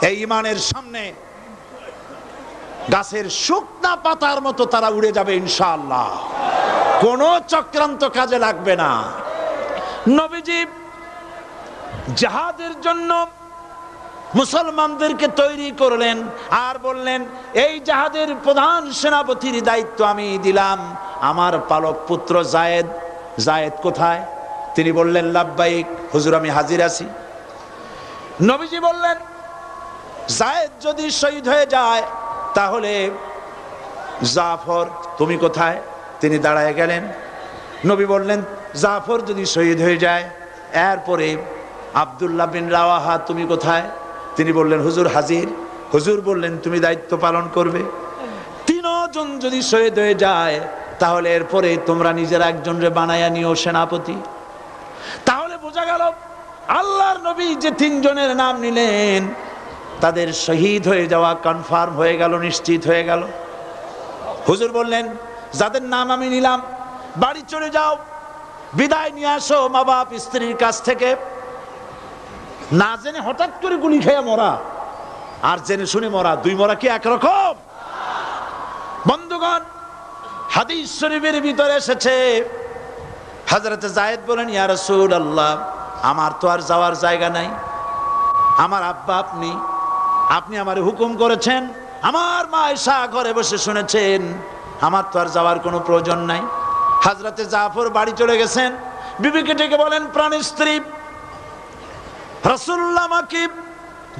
এই ইমানের সামনে গাছের শুকনা পাতার মতো তারা উড়ে যাবে ইনশাআল্লাহ। কোন চক্রান্ত কাজে লাগবে না। নবীজি জাহাদের জন্য মুসলমানদেরকে তৈরি করলেন আর বললেন এই জাহাদের প্রধান সেনাপতির দায়িত্ব আমি দিলাম। আমার পালক পুত্র জায়েদ জায়েদ কোথায়? তিনি বললেন লাভবাইক হুজুর আমি হাজির আছি। নবীজি বললেন জায়েদ যদি শহীদ হয়ে যায়, তাহলে জাফর, তুমি কোথায়? তিনি দাঁড়ায় গেলেন। নবী বললেন, জাফর যদি শহীদ হয়ে যায়, এরপরে আবদুল্লাহ বিন রাওয়াহা, তুমি কোথায়? তিনি বললেন, হুজুর হাজির। হুজুর বললেন, তুমি দায়িত্ব পালন করবে। তিনজন যদি শহীদ হয়ে যায়, তাহলে এরপরে তোমরা নিজের একজনরে বানায়া নিও সেনাপতি। তাহলে বোঝা গেল, আল্লাহর নবী যে তিনজনের নাম নিলেন তাদের শহীদ হয়ে যাওয়া কনফার্ম হয়ে গেল, নিশ্চিত হয়ে গেল। হুজুর বললেন, যাদের নাম আমি নিলাম, বাড়ি চলে যাও, বিদায় নিয়ে আসো মা বাপ স্ত্রীর কাছ থেকে। না জেনে হঠাৎ করে গুলি খেয়ে মরা। আর জেনে শুনে মরা, দুই মরা কি একরকম? বন্ধুগণ, হাদিস শরীফের ভিতরে এসেছে হাজরতে জায়েদ বলেন, ইয়া আল্লাহ আমার তো আর যাওয়ার জায়গা নাই, আমার আব্বা আপনি আপনি আমার হুকুম করেছেন, আমার মা এসা ঘরে বসে শুনেছেন, আমার তো আর যাওয়ার কোনো প্রয়োজন নাই। হাজরাতে জাফর বাড়ি চলে গেছেন, বিবিকে ডেকে বলেন, প্রাণের স্ত্রী রসুল্লাহ আমাকে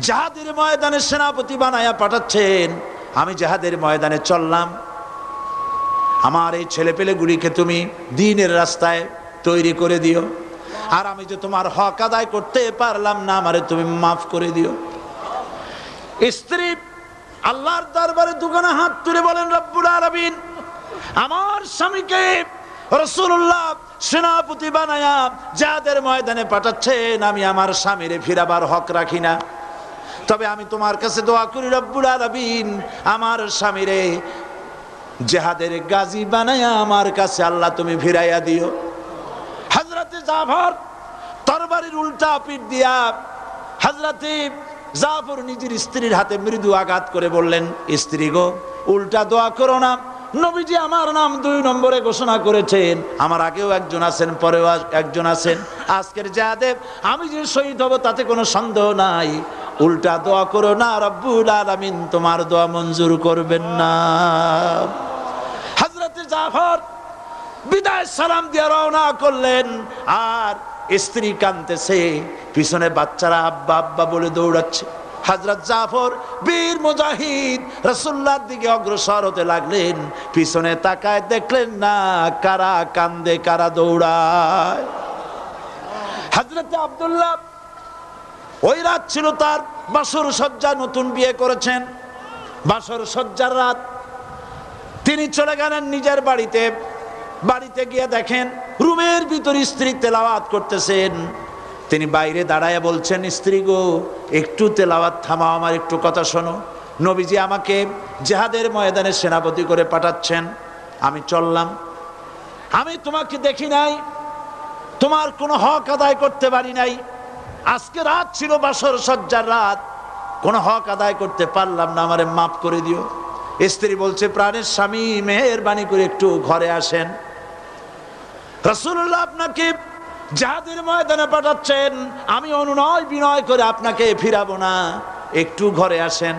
জাহাদের ময়দানে সেনাপতি বানায়া পাঠাচ্ছেন, আমি জাহাদের ময়দানে চললাম। আমার এই ছেলে পেলেগুলিকে তুমি দিনের রাস্তায় তৈরি করে দিও, আর আমি যে তোমার হক আদায় করতে পারলাম না, আমারে তুমি মাফ করে দিও। স্ত্রী, আল্লাহর দরবারে দুখানা হাত তুলে বলেন, রব্বুল আলামিন, আমার স্বামীকে রসুল্লাহ সেনাপতি বানায়া যাদের ময়দানে পাঠাচ্ছেন, আমি আমার স্বামীরে ফিরাবার হক রাখি না। তবে আমি তোমার কাছে দোয়া করি, রব্বুল আলামিন, আমার স্বামীরে জেহাদের গাজী বানায়া আমার কাছে আল্লাহ তুমি ফিরাইয়া দিও। হাজরাতে জাফর তরবারির উল্টা পিঠ দিয়া হাজরাতে জাফর নিজের স্ত্রীর হাতে মৃদু আঘাত করে বললেন, স্ত্রী গো, উল্টা দোয়া করো না। নবীজি আমার নাম দুই নম্বরে ঘোষণা করেছেন। আমার আগেও একজন আছেন, পরেও একজন আছেন। আজকের জাহাদেব আমি যে শহীদ হব তাতে কোনো সন্দেহ নাই। উল্টা দোয়া করো না, রব্বুল আলামিন তোমার দোয়া মঞ্জুর করবেন না। হাজরতে জাফর বিদায় সালাম দিয়ে রওনা করলেন, আর স্ত্রী কানতেছে পিছনে বাচ্চারা আব্বা আব্বা বলে দৌড়াচ্ছে। হাজরত জাফর বীর মুজাহিদ রসুল্লার দিকে অগ্রসর হতে লাগলেন। পিছনে তাকায় দেখলেন না, কারা কান্দে, কারা দৌড়ায়। হাজরত আব্দুল্লাহ ওই রাত ছিল তার বাসর সজ্জা নতুন বিয়ে করেছেন। বাসর সজ্জার রাত তিনি চলে গেলেন নিজের বাড়িতে। বাড়িতে গিয়ে দেখেন রুমের ভিতর স্ত্রী তেলাওয়াত করতেছেন। তিনি বাইরে দাঁড়ায় বলছেন, স্ত্রী গো, একটু তেলাওয়াত থামাও আমার একটু কথা শোনো। নবীজি আমাকে জেহাদের ময়দানে সেনাপতি করে পাঠাচ্ছেন। আমি চললাম। আমি তোমাকে দেখি নাই। তোমার কোনো হক আদায় করতে পারি নাই। আজকে রাত ছিল বাসর সজ্জার রাত। কোনো হক আদায় করতে পারলাম না, আমারে মাফ করে দিও। স্ত্রী বলছে, প্রাণের স্বামী, মেহরবানি করে একটু ঘরে আসেন। রসুল্লাহ আপনাকে যাদের ময়দানে পাঠাচ্ছেন, আমি অনুনয় বিনয় করে আপনাকে ফিরাবো না। একটু ঘরে আসেন।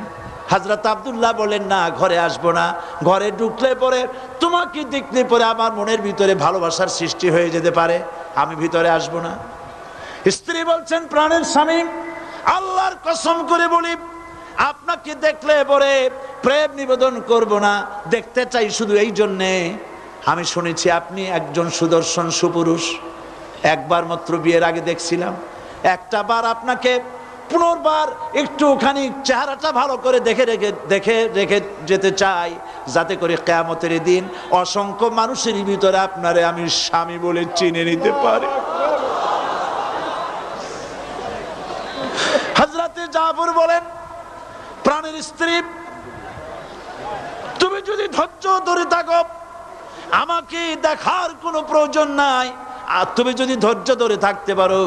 হাজরত আবদুল্লাহ বলেন, না, ঘরে আসব না। ঘরে ঢুকলে পরে তোমাকে দেখলে পরে আমার মনের ভিতরে ভালোবাসার সৃষ্টি হয়ে যেতে পারে। আমি ভিতরে আসব না। স্ত্রী বলছেন, প্রাণের স্বামী, আল্লাহর কসম করে বলি, আপনাকে দেখলে পরে প্রেম নিবেদন করব না। দেখতে চাই শুধু এই জন্যে। আমি শুনেছি আপনি একজন সুদর্শন সুপুরুষ। একবার মাত্র বিয়ের আগে দেখছিলাম। একটা বার আপনাকে পুনর্বার একটুখানি চেহারাটা ভালো করে দেখে রেখে দেখে রেখে যেতে চাই, যাতে করে কেয়ামতের দিন অসংখ্য মানুষের ভিতরে আপনারে আমি স্বামী বলে চিনে নিতে পারি। হাজরাতে জাফর বলেন, প্রাণের স্ত্রী, তুমি যদি ধৈর্য ধরে থাকো আমাকে দেখার কোনো প্রয়োজন নাই। আর তুমি যদি ধৈর্য ধরে থাকতে পারো,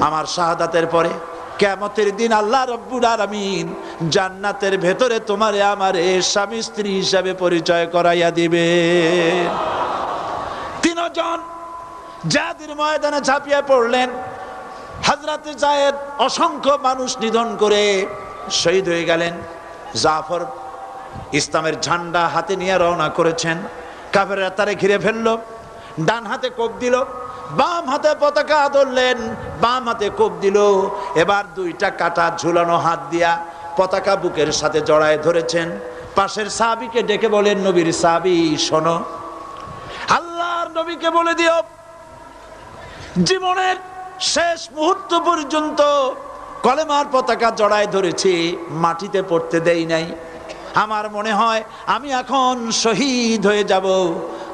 আমার শাহাদাতের পরে কেমতের দিন আল্লাহ রব্বুল আলামিন জান্নাতের ভেতরে তোমারে আমারে স্বামী স্ত্রী হিসাবে পরিচয় করাইয়া দিবে। তিনজন জাতির ময়দানে ঝাঁপিয়ে পড়লেন। হাজরাতে জায়েদ অসংখ্য মানুষ নিধন করে শহীদ হয়ে গেলেন। জাফর ইসলামের ঝান্ডা হাতে নিয়ে রওনা করেছেন। কাফেররা তারে ঘিরে ফেলল, ডান হাতে কোপ দিল, বাম হাতে পতাকা ধরলেন, বাম হাতে কোপ দিল। এবার দুইটা কাটা ঝুলানো হাত দিয়া পতাকা বুকের সাথে জড়ায় ধরেছেন। পাশের সাহাবিকে ডেকে বলেন, নবীর সাহাবি, শোনো, আল্লাহর নবীকে বলে দিও, জীবনের শেষ মুহূর্ত পর্যন্ত কলেমার পতাকা জড়ায় ধরেছি, মাটিতে পড়তে দেই নাই। আমার মনে হয় আমি এখন শহীদ হয়ে যাব।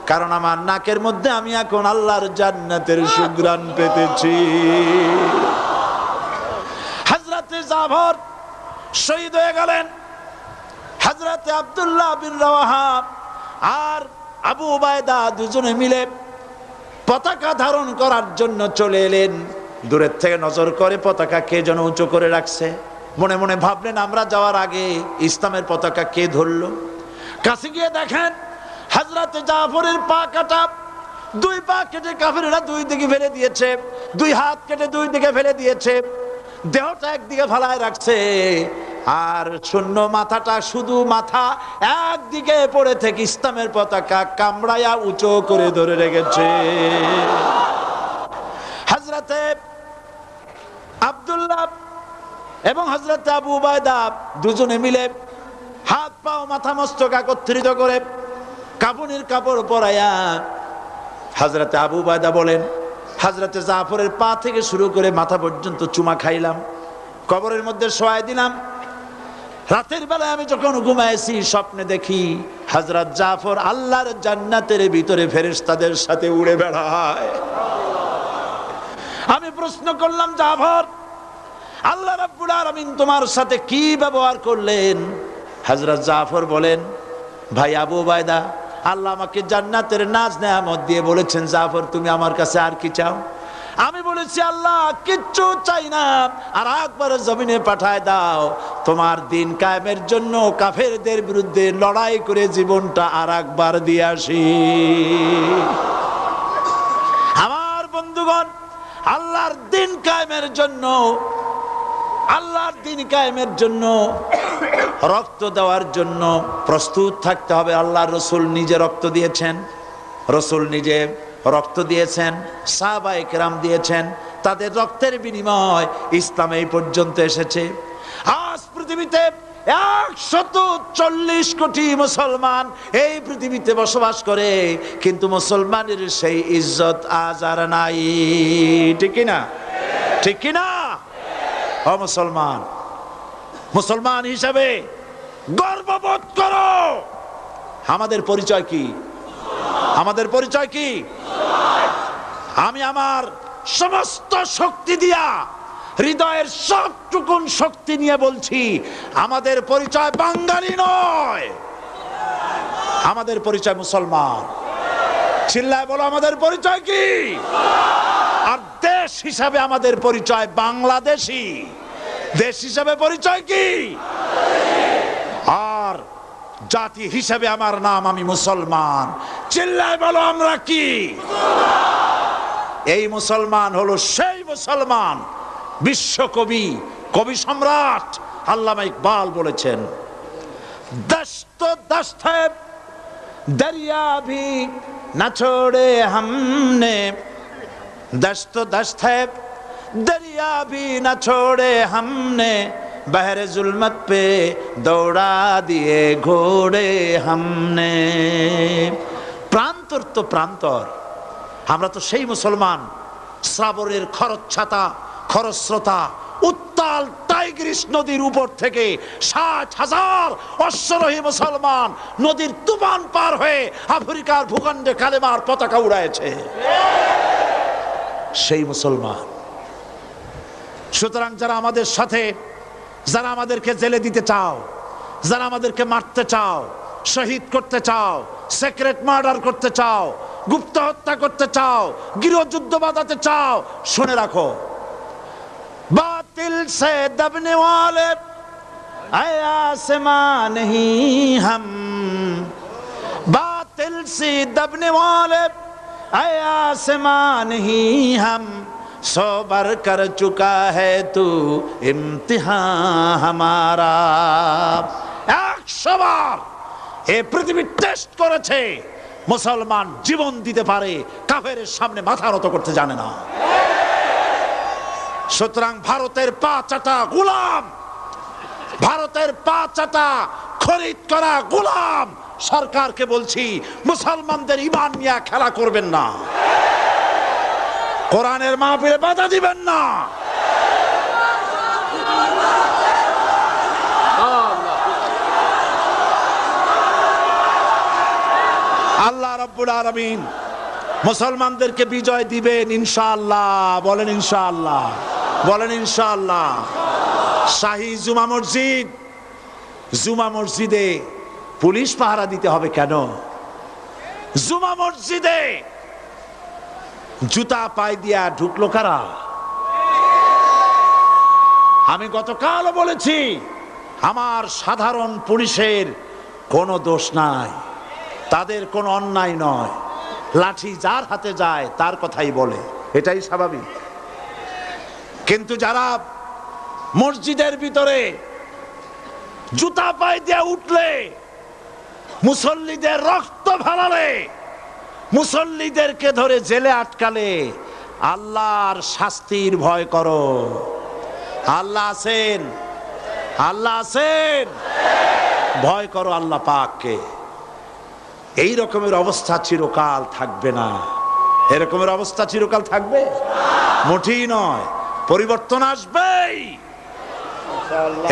কারণ আমার নাকের মধ্যে আমি এখন আল্লাহর জান্নাতের সুগ্রাণ পেতেছি। হাজরাতে জাভর শহীদ হয়ে গেলেন। হাজরাতে আব্দুল্লাহ বিন রাওয়াহা আর আবু উবায়দা দুজনে মিলে পতাকা ধারণ করার জন্য চলে এলেন। দূরের থেকে নজর করে পতাকা কে যেন উঁচু করে রাখছে। মনে মনে ভাবলেন, আমরা যাওয়ার আগে ইসলামের পতাকা কে ধরলো? কাছে গিয়ে দেখেন হাজরাতে জাফরের পা কাটা। দুই পা কেটে কাফেরেরা দুই দিকে ফেলে দিয়েছে, দুই হাত কেটে দুই দিকে ফেলে দিয়েছে। দেহটা একদিকে ফালায় রাখছে, আর শূন্য মাথাটা শুধু মাথা, একদিকে পড়ে থেকে ইসলামের পতাকা কামড়ায়া উঁচু করে ধরে রেখেছে। হাজরাতে আব্দুল্লাহ এবং হজরত আবু উবায়দা দুজনে মিলে হাত পাও মাথা মস্তক একত্রিত করে কাপুনির কাপড় পরাইয়া হাজরাতে আবু উবায়দা বলেন হাজরাতে জাফরের পা থেকে শুরু করে মাথা পর্যন্ত চুমা খাইলাম, কবরের মধ্যে শোয়াই দিলাম। রাতের বেলায় আমি যখন ঘুমাইছি, স্বপ্নে দেখি হাজরত জাফর আল্লাহর জান্নাতের ভিতরে ফেরেশতাদের সাথে উড়ে বেড়ায়। আমি প্রশ্ন করলাম, জাফর আল্লাহ রাব্বুল আলামিন তোমার সাথে কি ব্যবহার করলেন? হযরত জাফর বলেন, ভাই আবু বাইদা আল্লাহ আমাকে জান্নাতের নাজ নেয়ামত দিয়ে বলেছেন, জাফর, তুমি আমার কাছে আর কি চাও? আমি বলেছি, আল্লাহ, কিচ্ছু চাই না। আর একবার জমিনে পাঠায় দাও। তোমার দিন কায়েমের জন্য কাফেরদের বিরুদ্ধে লড়াই করে জীবনটা আর একবার দিয়ে আসি। আমার বন্ধুগণ, আল্লাহর দিন কায়েমের জন্য আল্লাহর দিন কায়েমের জন্য, রক্ত দেওয়ার জন্য প্রস্তুত থাকতে হবে। আল্লাহর রসুল নিজে রক্ত দিয়েছেন, রসুল নিজে রক্ত দিয়েছেন সাহাবাই কেরাম দিয়েছেন, তাদের রক্তের বিনিময় ইসলাম এই পর্যন্ত এসেছে। আজ পৃথিবীতে একশত চল্লিশ কোটি মুসলমান এই পৃথিবীতে বসবাস করে, কিন্তু মুসলমানের সেই ইজ্জত আজ আর নাই। ঠিক কিনা? ঠিক কিনা? মুসলমান মুসলমান হিসাবে গর্ববোধ করো। আমাদের পরিচয় কি? আমাদের পরিচয় কি? আমি আমার সমস্ত শক্তি দিয়া, হৃদয়ের সবটুকুন শক্তি নিয়ে বলছি, আমাদের পরিচয় বাঙালি নয়। আমাদের পরিচয় মুসলমান। চিল্লায় বলো, আমাদের পরিচয় কি? দেশ হিসাবে আমাদের পরিচয় বাংলাদেশি। দেশ হিসাবে পরিচয় কি? আর জাতি হিসাবে আমার নাম আমি মুসলমান। চিল্লায় বলো, আমরা কি? এই মুসলমান হলো সেই মুসলমান। বিশ্বকবি, কবি সম্রাট আল্লামা ইকবাল বলেছেন, দস্ত দরিয়া ভি না ছোড়ে হামনে। दस्त दस्त है दरिया भी न छोड़े हमने बहर जुल्मत पे दौड़ा दिए घोड़े हमने প্রান্তর তো প্রান্তর আমরা তো সেই মুসলমান শ্রাবণের খরচ্ছাতা খরস্রোতা উত্তাল টাইগ্রিস নদীর উপর থেকে ষাট হাজার অশ্বরোহী মুসলমান নদীর তুফান পার হয়ে আফ্রিকার ভূখণ্ডে কালেমার পতাকা উড়াইছে সেই মুসলমান সুতরাং যারা আমাদের সাথে যারা আমাদেরকে জেলে দিতে চাও যারা আমাদেরকে মারতে চাও শহীদ করতে চাও সেক্রেট মার্ডার করতে চাও গুপ্ত হত্যা করতে চাও গৃহযুদ্ধ বাঁধাতে চাও শুনে রাখো বাদ बातिल से दबने वाले ऐ आसमां नहीं हम बातिल से दबने वाले ऐ आसमां नहीं हम सौ बार कर चुका है तू इम्तिहान हमारा একশো বার এ পৃথিবী টেস্ট করেছে মুসলমান জীবন দিতে পারে কাফের সামনে মাথা নত করতে জানে না সুতরাং ভারতের পা চাটা গুলাম ভারতের পা চাটা খরিদ করা গুলাম সরকারকে বলছি, মুসলমানদের ইমান নিয়ে খেলা করবেন না। কোরআনের মাহফিলে বাধা দিবেন না। আল্লাহ রাব্বুল আলামিন মুসলমানদেরকে বিজয় দিবেন ইনশাআল্লাহ। বলেন ইনশাআল্লাহ। বলেন ইনশাআল্লাহ। শাহী জুমা মসজিদ। জুমা মসজিদে পুলিশ পাহারা দিতে হবে কেন? জুমা মসজিদে জুতা পাই দিয়া ঢুকলো কারা? আমি গতকাল বলেছি, আমার সাধারণ পুলিশের কোনো দোষ নাই, তাদের কোনো অন্যায় নয়। লাঠি যার হাতে যায়, তার কথাই বলে। এটাই স্বাভাবিক। কিন্তু যারা মসজিদের ভিতরে জুতা পায়ে দিয়ে উঠলে মুসল্লিদের রক্ত ফালালে, মুসল্লিদেরকে ধরে জেলে আটকালে, আল্লাহর শাস্তির ভয় করো। আল্লাহ আছেন? আল্লাহ আছেন? ভয় করো আল্লাহ পাককে। এই রকমের অবস্থা চিরকাল থাকবে না। এরকমের অবস্থা চিরকাল থাকবে? মোটেই নয়। পরিবর্তন আসবেই।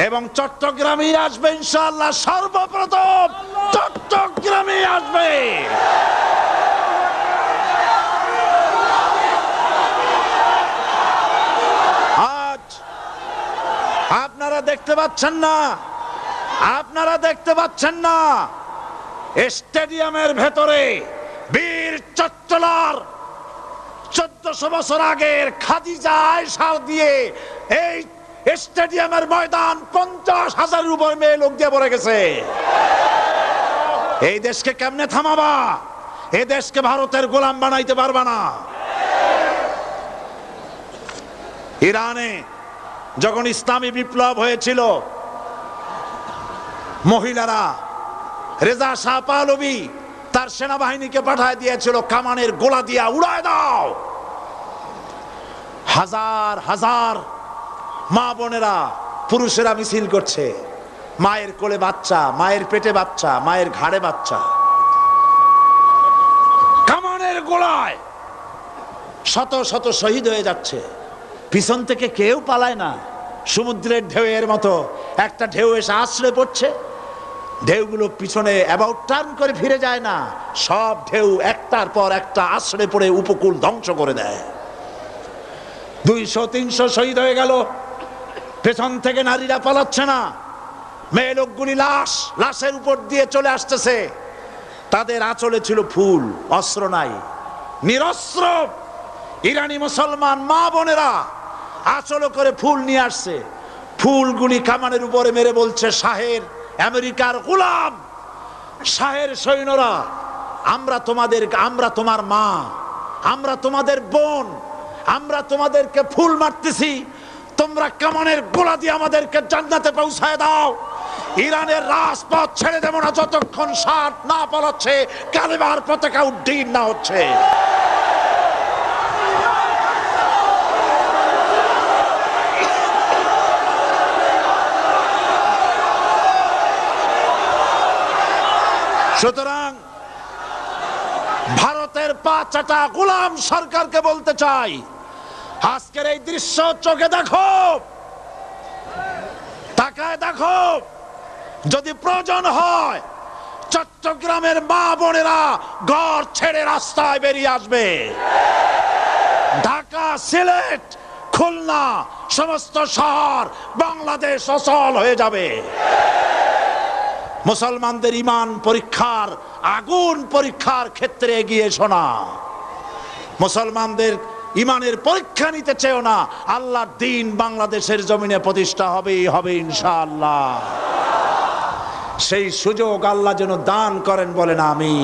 এবং চট্টগ্রামে আসবে ইনশাল্লাহ সর্বপ্রথম চট্টগ্রামে আসবে। আজ আপনারা দেখতে পাচ্ছেন না, আপনারা দেখতে পাচ্ছেন না, স্টেডিয়ামের ভেতরে বীর চট্টলার চোদ্দশো বছর আগের খাদিজা সার দিয়ে এই স্টেডিয়ামের ময়দান পঞ্চাশ হাজারের উপর মেয়ে লোক দিয়ে পড়ে গেছে। এই দেশকে কেমনে থামাবা? এই দেশকে ভারতের গোলাম বানাইতে পারবা না। ইরানে যখন ইসলামী বিপ্লব হয়েছিল, মহিলারা রেজা শাহ পাহলবি তার সেনাবাহিনীকে পাঠায় দিয়েছিল, কামানের গোলা দিয়া উড়ায় দাও। হাজার হাজার মা বোনেরা পুরুষেরা মিছিল করছে। মায়ের কোলে বাচ্চা মায়ের পেটে বাচ্চা মায়ের ঘাড়ে বাচ্চা। কামানের গোলায়। শত শত শহীদ হয়ে যাচ্ছে। পিছন থেকে কেউ পালায় না। সমুদ্রের ঢেউয়ের মতো একটা ঢেউ এসে আশ্রয় পড়ছে। ঢেউগুলো পিছনে অ্যাবাউট টার্ন করে ফিরে যায় না। সব ঢেউ একটার পর একটা আশ্রয় পড়ে উপকূল ধ্বংস করে দেয়। দুইশো তিনশো শহীদ হয়ে গেল। পেছন থেকে নারীরা পালাচ্ছে না। মেয়ে লোকগুলি লাশ, লাশের উপর দিয়ে চলে আসতেছে। তাদের আঁচলে ছিল ফুল, অস্ত্র নাই। নিরস্ত্র। ইরানি মুসলমান মা বোনেরা আচল করে ফুল নিয়ে আসছে। ফুলগুলি কামানের উপরে মেরে বলছে, শাহের, আমেরিকার গোলাম, শাহের সৈন্যরা, আমরা তোমাদের, আমরা তোমার মা, আমরা তোমাদের বোন, আমরা তোমাদেরকে ফুল মারতেছি তোমরা কামানের গোলা দিয়ে আমাদেরকে জান্নাতে পৌঁছায় দাও। ইরানের রাজপথ ছেড়ে দেবো না, যতক্ষণ ষাট না পালাচ্ছে কালেবার পতাকা উড্ডীন না হচ্ছে। সুতরাং ভারতের পা চাটা গোলাম সরকারকে বলতে চাই আজকের এই দৃশ্য চোখে দেখো। তাকায় দেখো। যদি প্রয়োজন হয়, চট্টগ্রামের মা বোনেরা ঘর ছেড়ে রাস্তায় বেরিয়ে আসবে। ঢাকা, সিলেট, খুলনা, সমস্ত শহর বাংলাদেশ অচল হয়ে যাবে। মুসলমানদের ইমান পরীক্ষার, আগুন পরীক্ষার ক্ষেত্রে এগিয়ে শোনা মুসলমানদের ইমানের পরীক্ষা নিতে চেয়েও না। আল্লাহর দিন বাংলাদেশের জমিনে প্রতিষ্ঠা হবেই, হবে ইনশাআল্লাহ। সেই সুযোগ আল্লাহ যেন দান করেন বলেন আমি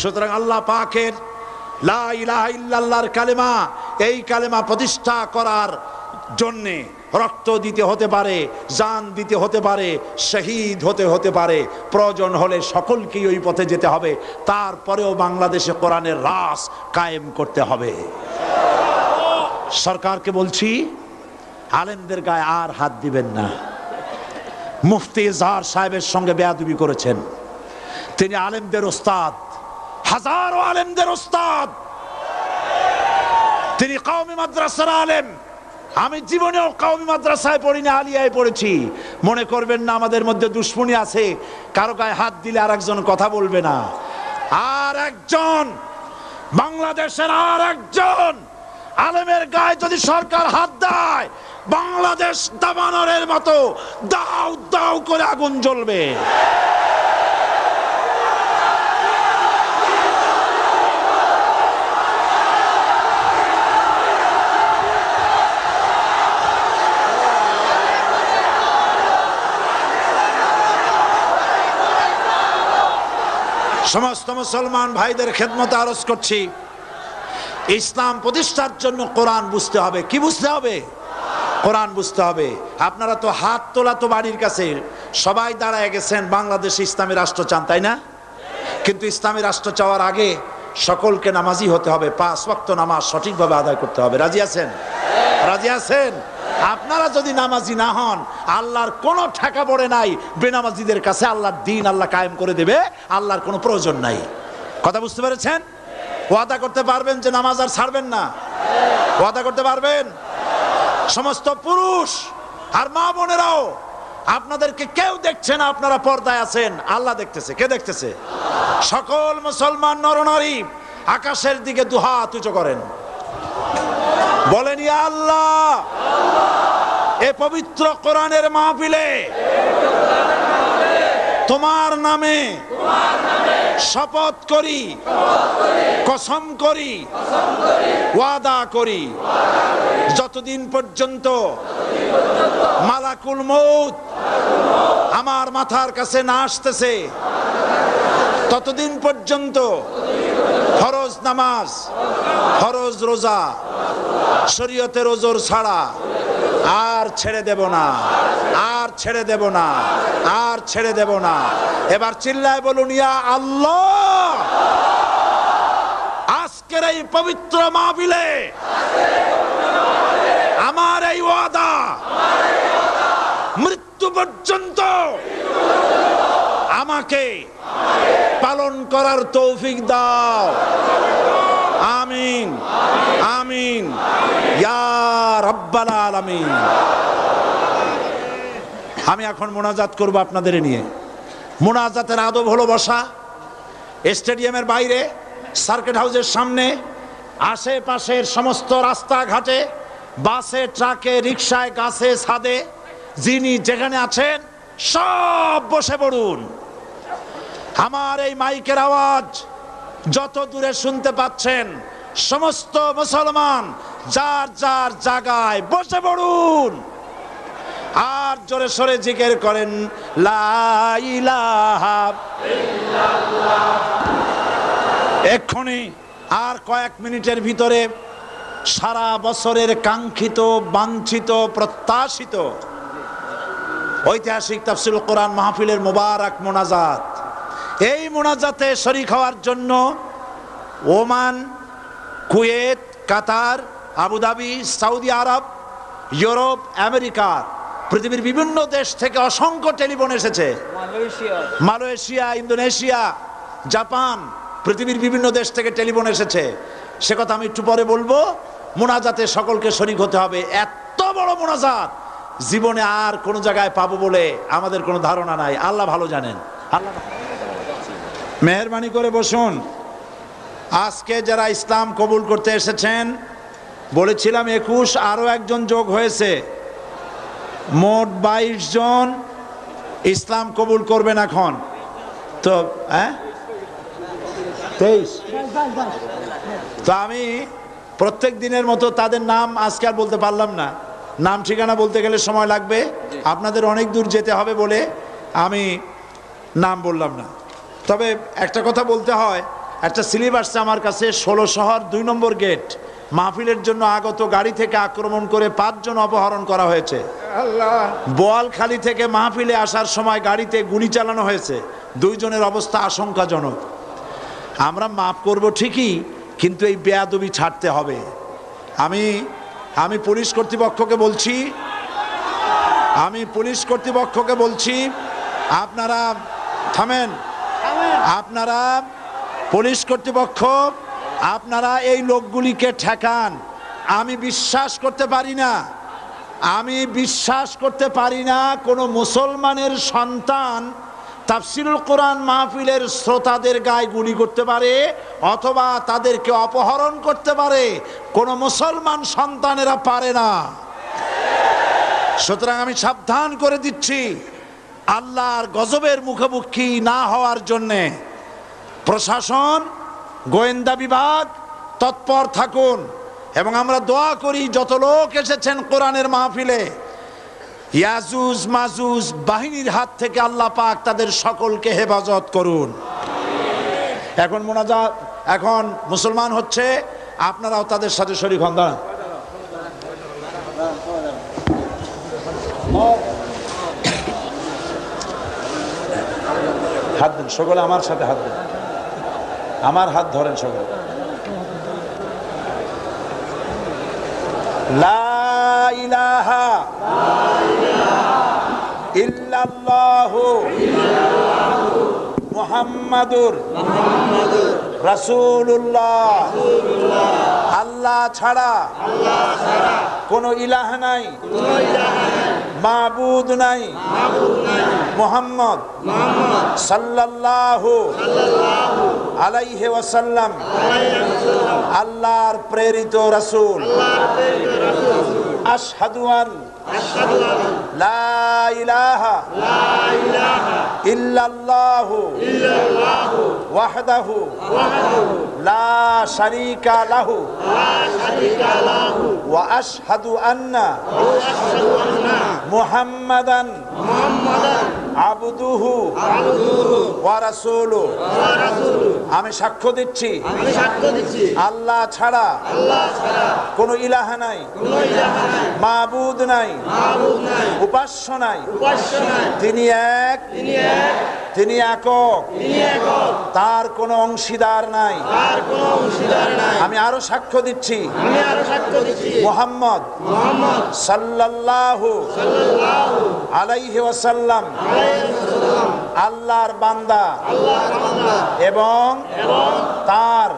সুতরাং আল্লাহ পাকের লা ইলাহা ইল্লাল্লাহর কালেমা, এই কালেমা প্রতিষ্ঠা করার জন্যে রক্ত দিতে হতে পারে, জান দিতে হতে পারে, শহীদ হতে হতে পারে, প্রয়োজন হলে সকলকেই ওই পথে যেতে হবে। তারপরেও বাংলাদেশে কোরআনের রাস কায়েম করতে হবে। সরকারকে বলছি, আলেমদের গায়ে আর হাত দিবেন না। মুফতি জাহার সাহেবের সঙ্গে বেয়াদুবি করেছেন। তিনি আলেমদের ওস্তাদ, হাজারো আলেমদের ওস্তাদ। তিনি কওমি মাদ্রাসার আলেম। আমি জীবনেও কওমি মাদ্রাসায় পড়িনি, আলিয়ায় পড়েছি। মনে করবেন না, আমাদের মধ্যে দুশ্মনী আছে। কারও গায়ে হাত দিলে আর একজন কথা বলবে না। আর একজন, বাংলাদেশের আর একজন, আলেমের গায়ে যদি সরকার হাত দেয়, বাংলাদেশ দাবানরের মতো দাও দাও করে আগুন জ্বলবে। সমস্ত মুসলমান ভাইদের খেদমতে আরজ করছি। ইসলাম প্রতিষ্ঠার জন্য কোরআন বুঝতে হবে। কি বুঝতে হবে? কোরআন বুঝতে হবে। আপনারা তো হাত তোলা তো বাড়ির কাছে। সবাই দাঁড়ায় গেছেন, বাংলাদেশ ইসলামী রাষ্ট্র চান, তাই না? কিন্তু ইসলামী রাষ্ট্র চাওয়ার আগে সকলকে নামাজি হতে হবে। পাঁচ ওয়াক্ত নামাজ সঠিকভাবে আদায় করতে হবে। রাজি আছেন? রাজি আছেন? আপনারা যদি নামাজি না হন, আল্লাহর কোনো ঠেকা পড়ে নাই, বেনামাজিদের কাছে আল্লাহর দিন আল্লাহ কায়েম করে দেবে, আল্লাহর কোনো প্রয়োজন নাই। কথা বুঝতে পেরেছেন? ওয়াদা করতে পারবেন যে নামাজ আর ছাড়বেন না। ওয়াদা করতে পারবেন? সমস্ত পুরুষ আর মা বোনেরাও, আপনাদেরকে কেউ দেখছে না, আপনারা পর্দায় আছেন। আল্লাহ দেখতেছে। কে দেখতেছে? সকল মুসলমান নরনারী, আকাশের দিকে দুহাত উঁচু করেন। বলেন আল্লাহ। এ পবিত্র কোরআনের মাহফিলে তোমার নামে শপথ করি, কসম করি, ওয়াদা করি। যতদিন পর্যন্ত মালাকুল মৌত আমার মাথার কাছে না আসতেছে, ততদিন পর্যন্ত ফরজ নামাজ, ফরজ রোজা, শরীয়তের ওজোর ছাড়া আর ছেড়ে দেব না, আর ছেড়ে দেব না, আর ছেড়ে দেব না। এবার চিল্লায় বলুন, ইয়া আল্লাহ! আজকের এই পবিত্র মাহফিলে আমার এই ওয়াদা, মৃত্যু পর্যন্ত আমাকে পালন করার তৌফিক দাও। আমিন। আমিন। আলামিন। আমি এখন মোনাজাত করব আপনাদের নিয়ে। মোনাজাতের আদব হলো বসা। স্টেডিয়ামের বাইরে, সার্কিট হাউসের সামনে, আশেপাশের সমস্ত রাস্তাঘাটে, বাসে, ট্রাকে রিক্সায় গাছে, ছাদে, যিনি যেখানে আছেন, সব বসে পড়ুন। আমার এই মাইকের আওয়াজ, যত দূরে শুনতে পাচ্ছেন, সমস্ত মুসলমান যার যার জায়গায় বসে পড়ুন। আর জোরে সরে জিকের করেন এক্ষুনি আর কয়েক মিনিটের ভিতরে সারা বছরের কাঙ্ক্ষিত, বাঞ্ছিত, প্রত্যাশিত ঐতিহাসিক তাফসিল কোরআন মাহফিলের মোবারক মোনাজাত এই মোনাজাতে শরিক হওয়ার জন্য Oman Kuwait Qatar Abu Dhabi Saudi Arab Europe America পৃথিবীর বিভিন্ন দেশ থেকে অসংখ্য টেলিফোন এসেছে। মালয়েশিয়া। মালয়েশিয়া ইন্দোনেশিয়া জাপান পৃথিবীর বিভিন্ন দেশ থেকে টেলিফোন এসেছে। সে কথা আমি একটু পরে বলব মোনাজাতে সকলকে শরিক হতে হবে। এত বড় মোনাজাত জীবনে আর কোনো জায়গায় পাবো বলে আমাদের কোনো ধারণা নাই। আল্লাহ ভালো জানেন। আল্লাহ মেহরবানি করে বসুন। আজকে যারা ইসলাম কবুল করতে এসেছেন, বলেছিলাম একুশ আরও একজন যোগ হয়েছে। মোট বাইশ জন ইসলাম কবুল করবেন এখন। তো হ্যাঁ? তেইশ। তো আমি প্রত্যেক দিনের মতো তাদের নাম আজকে আর বলতে পারলাম না। নাম ঠিকানা বলতে গেলে সময় লাগবে। আপনাদের অনেক দূর যেতে হবে বলে আমি নাম বললাম না। তবে একটা কথা বলতে হয় একটা স্লিপ আসছে আমার কাছে ষোলো শহর দুই নম্বর গেট মাহফিলের জন্য আগত গাড়ি থেকে আক্রমণ করে পাঁচজন অপহরণ করা হয়েছে। বোয়ালখালী থেকে মাহফিলে আসার সময় গাড়িতে গুলি চালানো হয়েছে দুইজনের অবস্থা আশঙ্কাজনক। আমরা মাফ করব ঠিকই কিন্তু এই বেয়াদবি ছাড়তে হবে। আমি আমি পুলিশ কর্তৃপক্ষকে বলছি আমি পুলিশ কর্তৃপক্ষকে বলছি আপনারা থামেন। আপনারা পুলিশ কর্তৃপক্ষ, আপনারা এই লোকগুলিকে ঠেকান। আমি বিশ্বাস করতে পারি না। আমি বিশ্বাস করতে পারি না কোনো মুসলমানের সন্তান তাফসিরুল কোরআন মাহফিলের শ্রোতাদের গায়ে গুলি করতে পারে অথবা তাদেরকে অপহরণ করতে পারে। কোনো মুসলমান সন্তানেরা পারে না। সুতরাং আমি সাবধান করে দিচ্ছি। আল্লাহর গজবের মুখোমুখি না হওয়ার জন্যে প্রশাসন, গোয়েন্দা বিভাগ তৎপর থাকুন এবং আমরা দোয়া করি যত লোক এসেছেন কোরআনের মাহফিলে, ইয়াজুজ মাজুজ বাহিনীর হাত থেকে আল্লাহ পাক তাদের সকলকে হেফাজত করুন। এখন মোনাজাত, এখন মুসলমান হচ্ছে, আপনারাও তাদের সাথে শরীর হন, দাঁড়ান। হাত দিন, সকলে আমার সাথে হাত দিন। আমার হাত ধরেন সকলে। আল্লাহ ছাড়া কোন ইলাহ নাই, মাবুদ নাই। মোহাম্মদ সাল্লাল্লাহু আলাইহি ওয়াসাল্লাম আল্লাহর প্রেরিত রাসূল আশহাদু আন লা ইলাহা ইল্লাল্লাহু ওয়াহদাহু লা শারীকা লাহু ওয়া আশহাদু আন্না মুহাম্মাদান আবদুহু। ওয়ারাসুলু আমি সাক্ষ্য দিচ্ছি। আল্লাহ ছাড়া কোনো ইলাহা নাই। মাবুদ নাই। উপাস্য নাই। তিনি এক। তিনি একক। তার কোনো অংশীদার নাই। আমি আরও সাক্ষ্য দিচ্ছি। মোহাম্মদ সাল্লাল্লাহু আলাইহি আল্লাহর বান্দা এবং তার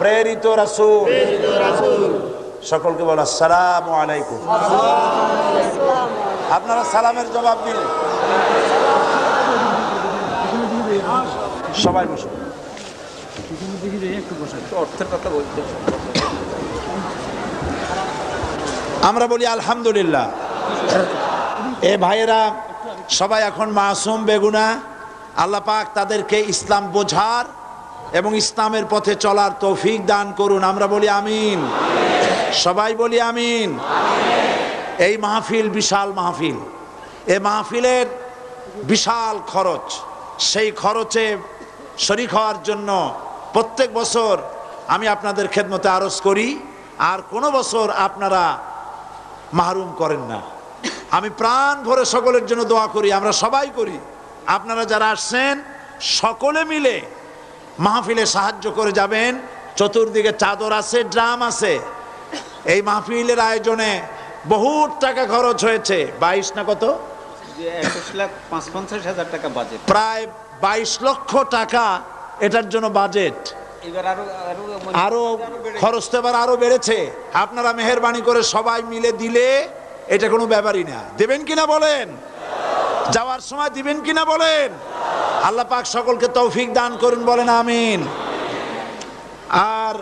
প্রেরিত রাসূল। সকলকে বলো, আসসালামু আলাইকুম। আপনারা সালামের জবাব দিন। সবাই বসুন আমরা বলি, আলহামদুলিল্লাহ। এ ভাইয়েরা, সবাই এখন মাসুম বেগুনা। আল্লাহ পাক তাদেরকে ইসলাম বোঝার এবং ইসলামের পথে চলার তৌফিক দান করুন। আমরা বলি, আমিন। সবাই বলি, আমিন। এই মাহফিল বিশাল মাহফিল। এ মাহফিলের বিশাল খরচ। সেই খরচে শরিক হওয়ার জন্য প্রত্যেক বছর আমি আপনাদের খেদমতে আরজ করি আর কোনো বছর আপনারা মাহরুম করেন না। আমি প্রাণ ভরে সকলের জন্য দোয়া করি আমরা সবাই করি। আপনারা যারা আসছেন সকলে মিলে মাহফিলে সাহায্য করে যাবেন। চতুর্দিকে চাদর আছে ড্রাম আছে। এই মাহফিলের আয়োজনে বহুত টাকা খরচ হয়েছে। বাইশ না কত? যে একুশ লাখ পাঁচ পঞ্চাশ হাজার টাকা বাজেট প্রায় বাইশ লক্ষ টাকা এটার জন্য বাজেট আরও খরচ তো এবার আরও বেড়েছে। আপনারা মেহরবানি করে সবাই মিলে দিলে এটা কোনো ব্যাপারই না। দেবেন কিনা বলেন? যাওয়ার সময় দিবেন কিনা বলেন? আল্লাহ পাক সকলকে তৌফিক দান করুন বলেন আমিন। আর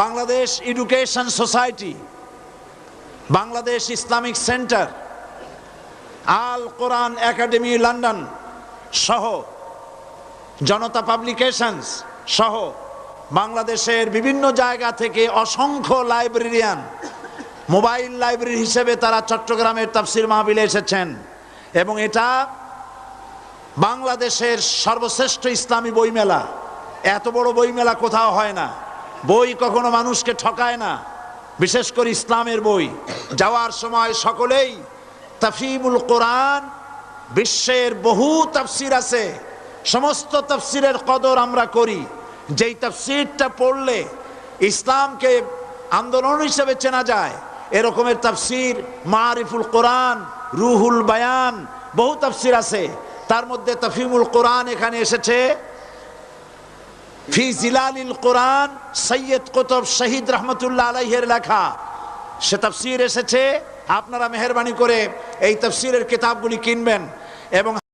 Bangladesh education society Bangladesh Islamic centre আল কোরআন একাডেমি লন্ডন সহ জনতা পাবলিকেশনস সহ বাংলাদেশের বিভিন্ন জায়গা থেকে অসংখ্য লাইব্রেরিয়ান মোবাইল লাইব্রেরি হিসেবে তারা চট্টগ্রামের তাফসির মাহবিলে এসেছেন এবং এটা বাংলাদেশের সর্বশ্রেষ্ঠ ইসলামী বইমেলা। এত বড় বইমেলা কোথাও হয় না। বই কখনো মানুষকে ঠকায় না। বিশেষ করে ইসলামের বই। যাওয়ার সময় সকলেই তাফিমুল কোরআন, বিশ্বের বহু তাফসির আছে। সমস্ত তাফসিরের কদর আমরা করি। যেই তাফসিরটা পড়লে ইসলামকে আন্দোলন হিসেবে চেনা যায়, এরকমের তাফসির মারিফুল কোরআন, রুহুল বায়ান, বহু তাফসির আছে। তার মধ্যে তফিমুল কোরআন এখানে এসেছে। ফি জিলালিল কোরআন সৈয়দ কুতুব শহীদ রহমতুল্লাহ আলাইহের লেখা। সে তাফসির এসেছে। আপনারা মেহরবানি করে এই তফসিলের কিতাবগুলি কিনবেন এবং